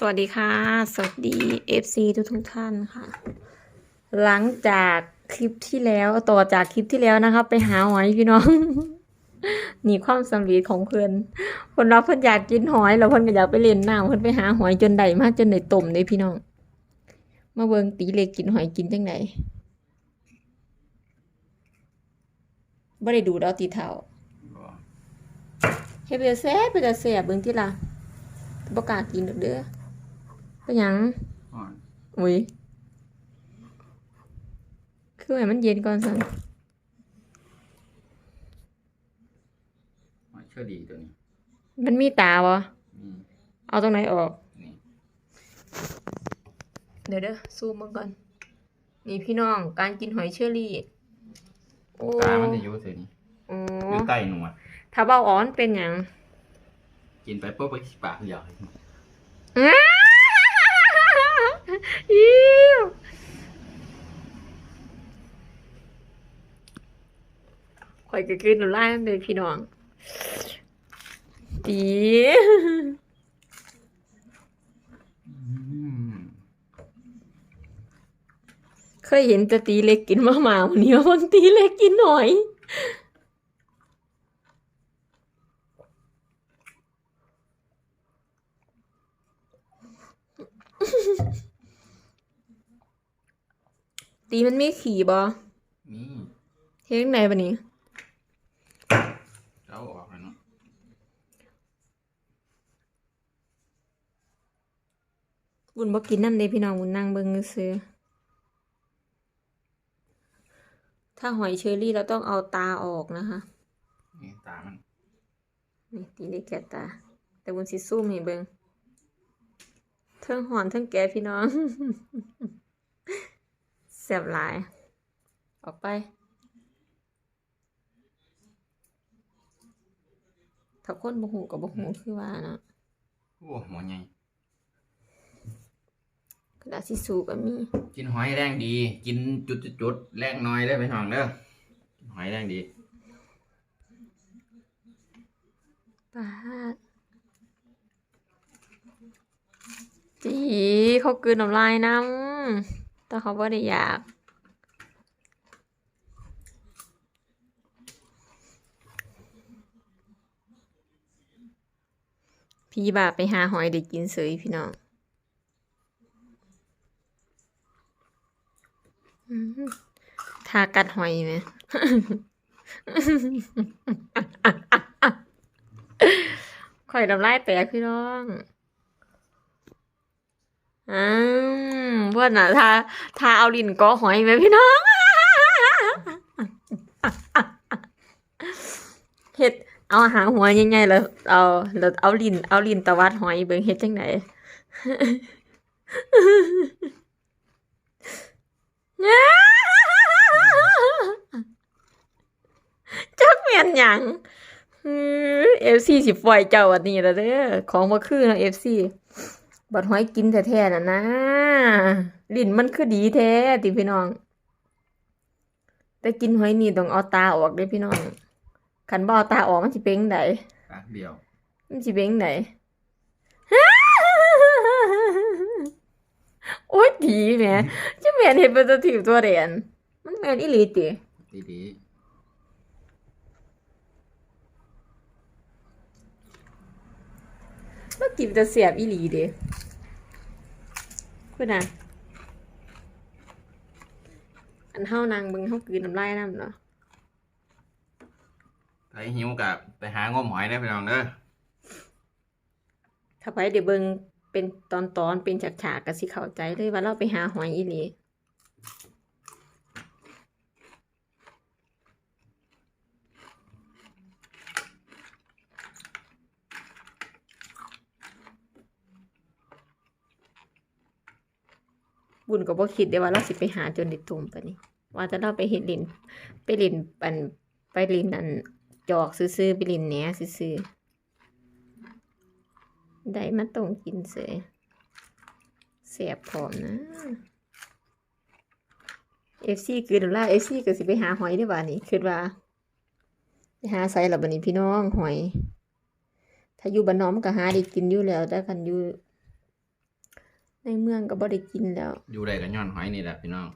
สวัสดีค่ะ สวัสดี FC ทุกทุกๆท่านค่ะ หลังจากคลิปที่แล้วต่อจากคลิปที่แล้วนะคะไปหาหอยพี่น้องนี่ความสำเร็จของเพื่อนคนเราเพื่อนอยากกินหอยแล้วเพื่อนก็อยากไปเล่นน้ำเพื่อนไปหาหอยจนได้มากจนได้ต้มเลยพี่น้อง มาเบิงตีเล็กกินหอยกินจังไหนบ่ได้ดูดเอาตีเท้าเฮ็ดไปแต่แซ่บไปแต่แซ่บเบิ่งที่ล่ะบ่กล้ากินดอกเด้อ เป็นหยังอ่อนอุ้ยคือให้มันเย็นก่อนสันหอยเชอรี่ตัวนี้มันมีตาวะนี่เอาตรงไหนออก นี่เดี๋ยวเด้อซูมมาก่อน นี่พี่น้องการกินหอยเชอรี่ โอ้ตามันจะอยู่ตัวนี้โอ้อยู่ใต้หนวด ถ้าเบาอ่อนเป็นหยังกินไปปุ๊บไปปากเดียวอ้า อิวข่อยก็กินหนูไล่มันเลยพี่น้องดีเคยเห็นแต่ตีเล็กกินมะมาวันนี้วันตีเล็กกินหน่อย ตีมันไม่ขี่บอนี่เฮ็ดจั่งไหนบันนี้เราออกแล้วเนาะบุญบ่กินน้ำเด้พี่น้องบุญนั่งเบิ่งซื้อถ้าหอยเชอรี่เราต้องเอาตาออกนะคะนี่ตามันนี่ตีเล็กแกะตา แต่บุญสิซูมให้เบิ่งเทิงหอนเทิงแก่พี่น้อง แซ่บหลาย ออกไป ถ้าคนบ่หูกับบ่หูคือว่าเนาะโอ้หมอใหญ่กระดาษทิชชู่ก็มีกินหอยแรงดี กินจุดจุดๆๆแรงน้อยได้ไปห้องเด้อกินหอยแรงดีปาดจีเขากลืนน้ำลายน้ำ แต่เขาบ่ได้อยากพี่บ่าไปหาหอยได้กินเสยพี่น้องทากัดหอยไหมข่อยน้ำลายแตกพี่น้อง อืมเพื่อนน่ะทาทาเอาลินก็หอยไหมพี่น้องเฮ็ดเอาหางหัวใหญ่ๆแล้วเอาแล้วเอาลินเอาลินตะวัดหอยเบิ่งเฮ็ดจังไดจักแม่นหยังเอฟซีสิปล่อยเจ้าอันนี้ละเด้อของบ่คือนะเอฟซี บัดหอยกินแท้ๆน่ะนะลิ้นมันคือดีแท้ติพี่น้อง แต่กินหอยนี่ต้องเอาตาออกเด้อพี่น้องคันบ่เอาตาออกมันสิเป็นจั่งใดปากเดียว มันสิเป็นจั่งใดโอ๊ยดีแหมจะแม่นเฮ็ดเป็นตัวถีบตัวเรียนมันแม่นอีหลีติดี มันกินจะเสียบอีหลีเด้คุณน่ะอันเฮานางเบิ่งเฮากลืนน้ำลายน้ำเนาะๆใครหิวกับไปหางมหอยได้ไปน้องเด้อถ้าไปเดี๋ยวเบิ่งเป็นตอนตอนๆเป็นฉากๆก็สิเข้าใจเลยว่าเราไปหาหอยอีหลี บุญก็บ่คิดเด้ว่าเราสิไปหาจนได้ตุ่มปานนี้ ว่าจะเราไปเฮ็ดลินไปลินปันไปลินอันจอกซื่อๆไปลินแหนซื่อๆได้มาต้องกินเสยเสียบพร้อมนะ FC คือดอลลาร์ FC ก็สิไปหาหอยได้บ่านี่คิดว่าไปหาไสล่ะบัดนี้พี่น้องหอย ถ้าอยู่บ้านน้อกมันก็หาได้กินอยู่แล้วแต่คันอยู่ ในเมืองก็บ่ได้กินแล้ว อยู่ได้กันย้อนหอยนี่แหละพี่น้อง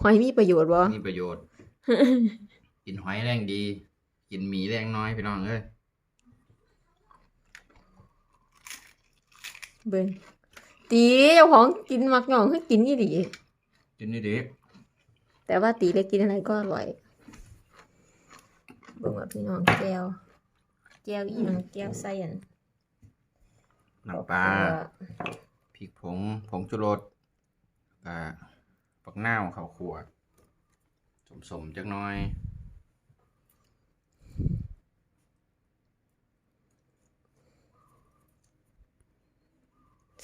หอยมีประโยชน์บ่มีประโยชน์ กินหอยแรงดี กินหมีแรงน้อยพี่น้องเอ้ยเบิ่งตีเจ้าของกินมักหย่องคือกินอีหลีกินนี่ดิแต่ว่าตีเล็กกินอะไรก็อร่อยเบิ่งว่าพี่น้องแก้วแก้วอีหยังแก้วไส้อันน้ำปลาพ ริกผง ผงชูรสอ่าปักหน้าวข้าวขัวสมๆจักหน้อย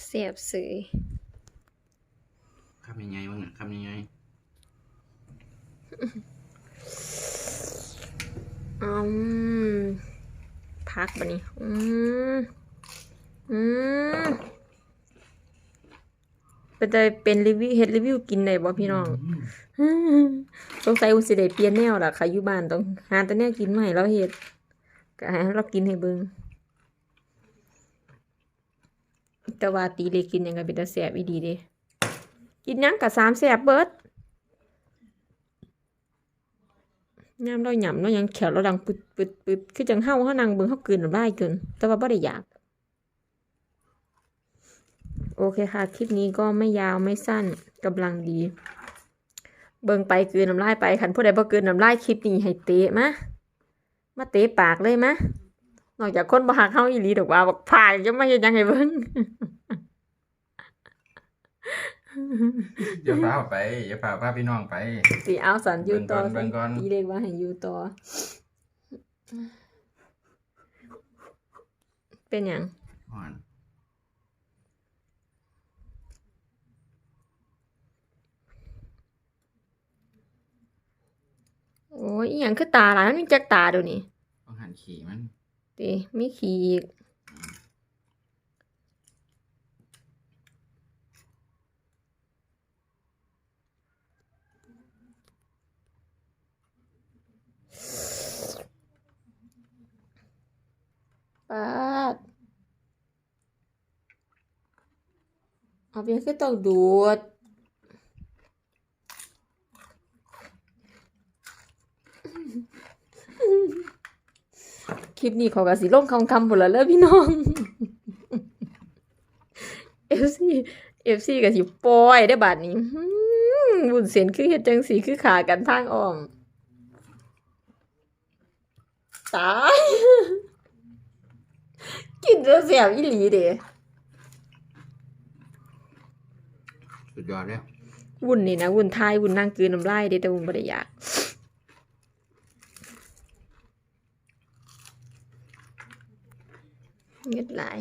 เสียบสือคำยังไงบ้างเนี่ยคำยังไงอืมพักบันนี้ อืม อืม เป็นจะเป็นรีวิวเฮ็ดรีวิวกินได้บ่พี่น้องสงสัยอุสิได้เปลี่ยนแนวล่ะค่ะอยู่บ้านต้องหาแต่แนวกินใหม่แล้วเฮ็ดก็ให้เรากินให้เบิ่งแต่ว่าตีเลยกินหยังก็เป็นตาแซ่บอีดีเด้กินหยังก็สามแซ่บเบิดยามเราหยำเรายังแขวเราดังปึดปึดปึดคือจังเฮาเฮานั่งเบิ่งเฮากลืนน้ำลายเกินแต่ว่าบ่ได้อยาก โอเคค่ะ คลิปนี้ก็ไม่ยาวไม่สั้นกำลังดี เบิ่งไปกลืนน้ำลายไปคันผู้ใดบ่กลืนน้ำลายคลิปนี้ให้เตะมะมาเตะปากเลยมะนอกจากคนบ่ฮักเฮาอีหลีดอกว่าบักพายจะมาเฮ็ดหยังให้เบิ่งอย่าพาไปอย่าพาพาพี่น้องไปสิเอาสันอยู่ต่อเบิ่งก่อนตีเล็กว่าให้อยู่ต่อเป็นหยังอ่อน โอ้ยอีหยังคือตาหลายมันมีจักตาเดี๋ยวนี้ต้องหันขี่มันติมีขี้อีกปาดเอาเพียงคือต้องดูด ค ลิปนี้เขาก็สิลงคำคำหมดแล้วเด้อพี่น้อง FC FC ก็สิปล่อยได้อบาดนี้หืมบุญเสียนคือเฮ็ดจังสีคือขากันทางอ้อม ตาย กินแล้วเสียบอีหลีเด้สุดยอดเลยวุ่นนี่นะวุ่นทายวุ่นนั่งกลืนน้ำลายเด้แต่วุ่นบ่ได้อยาก เงียดหลาย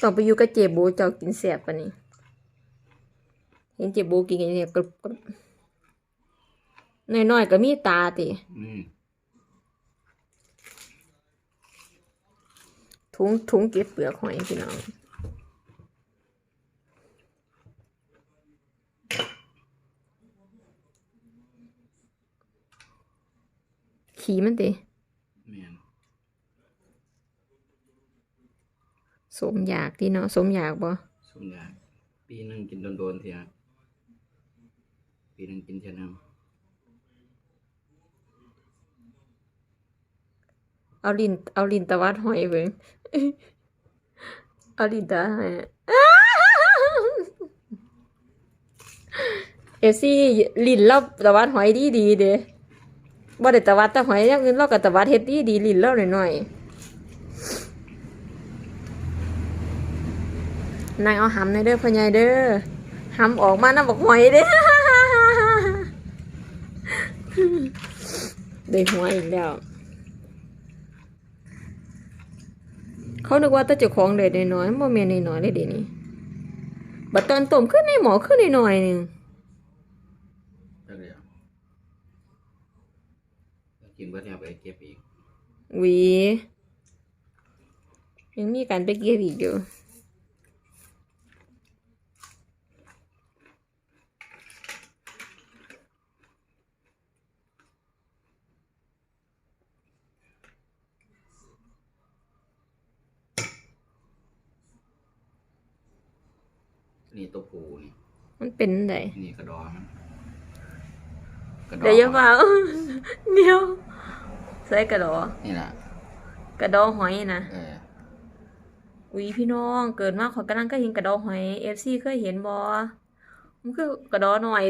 ต้องไปอยู่กับเจโบเจ้ากินแสบปะนี่เห็นเจโบกินกันเนี่ยกรุบกรุบน้อยๆก็มีตาติอืมถุงถุงเก็บเปลือกหอยพี่น้องขี่มันติ แม่น สมอยากที่เนาะสมอยากบ่สมอยาก ปีหนึงกินโดนๆเทียปีหนึงกินเทียหนึงเอาลิ้นเอาลิ้นตะวัดหอยเบิ่งเอาลิ้นตะวัดหอยเอฟซี่ลิ้นเราตะวัดหอยดีดีๆเด้บ่ได้ตะวัดแต่หอยอย่างอื่นเราก็ตะวัดเฮ็ดดีดีๆลิ้นเราหน่อยๆ นางเอาหำในอยเด้อพ่อใหญ่เด้อหำออกมาน้ำบอกหอยเด้อได้หัวอีกแล้ว เขานึกว่าแตาเจ้าของได้น้อยๆบ่แม่นน้อยๆเลยเดี๋ยวนี้บัดตอนต้มขึ้นในหมอขึ้นน้อยๆหนึงจักเดียวกินเบิดเนี่ยไปเก็บอีกหวียังมีการไปเก็บอีกอยู่ นี่ตัวผูนี่มันเป็นไดนี่กระดอมันกระดอเดี๋ยวอย่าว่าเดี๋ยวใส่กระดอนี่แหละกระดอหอยนะเอออุ้ยพี่น้องเกิดมาขอยกำลังก็เห็นกระดอหอยเอฟซีเคยเห็นบอมันคือกระดอหน่อย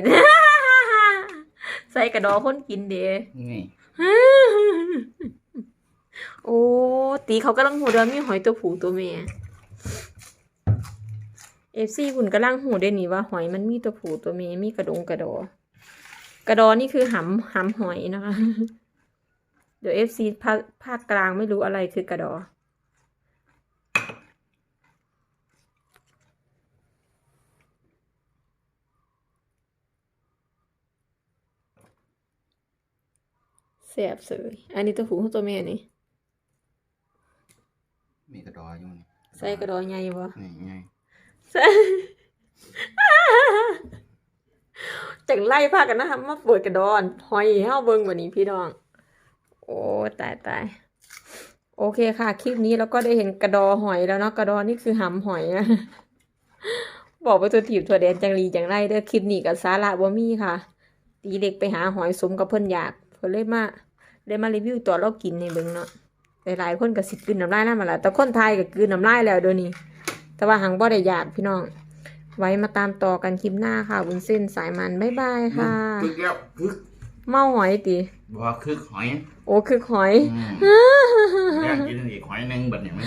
ใส่กระดอคนกินเด้นี่โอ้ตีเขากำลังหูเดิมมีหอยตัวผู้ตัวเมีย เอฟซีคุณกำลังหูได้นี่ว่าหอยมันมีตัวผู้ตัวเมียมีกระดงกระดอกระดอนี่คือหำหำหอยนะคะ เดี๋ยวเอฟซีภาคภาคกลางไม่รู้อะไรคือกระดอแสบเสยอันนี้ตัวผู้ของตัวเมียนี่ มีกระดออยู่นี่ใส่กระดอใหญ่บ่นี่ไงใส่ จากไล่พาคกันนะคะมาเปิดกระดอนหอยเฮาเบิงวันนี้พี่น้อง โอ้ตายตายโอเคค่ะ คลิปนี้เราก็ได้เห็นกระดอหอยแล้วเนาะกระดอนี่คือหำหอยนะบอกว่าตัวถีบถั่วแดนจังรีจังไรเด้อคลิปนี้กับสาระบ่มีค่ะ ตีเด็กไปหาหอยสมกับเพิ่นอยากเพิ่นเลยมาเลยมารีวิวตัวเรากินในเบิงเนาะหลายๆคนก็สิกลืนน้ำลายนั่นมาละแต่คนไทยก็กลืนน้ำลายแล้วเดี๋ยวนี้ แต่ว่าหังบ่ได้อยากพี่น้อง ไว้มาตามต่อกันคลิปหน้าค่ะบุญเส้นสายมันบ๊ายบายค่ะ คึกแล้วคึกเมาหอยติบอกว่าคึกหอยโอ้คือหอย อืมอยากกินอีกหอยหนึ่งแบบนี้มัน